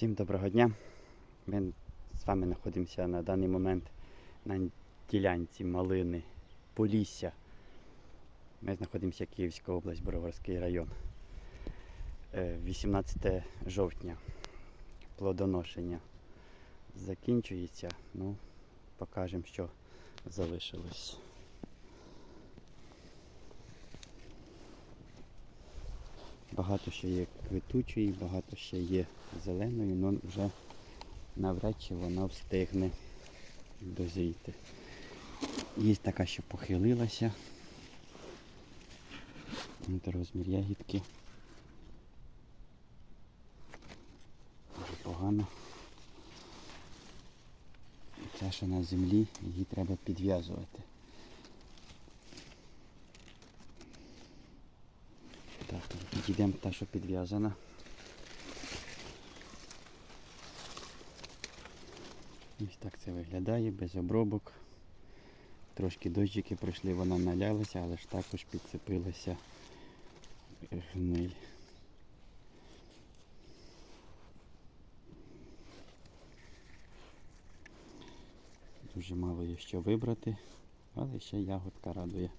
Всім доброго дня. Ми з вами знаходимося на даний момент на ділянці малини Полісся. Ми знаходимося Київська область, Бороварський район. Е, 18 жовтня. Плодоношення закінчується. Ну, покажемо, що залишилось. Багато ще є квітучої, багато ще є зеленої, але вже навряд чи вона встигне дозріти. Є така, що похилилася. Ось розмір ягідки. Дуже погано. Ця що на землі, її треба підв'язувати. Так, підійдемо та, що підв'язана. Ось так це виглядає, без обробок. Трошки дощики пройшли, вона налялася, але ж також підцепилася гниль. Дуже мало є що вибрати, але ще ягодка радує.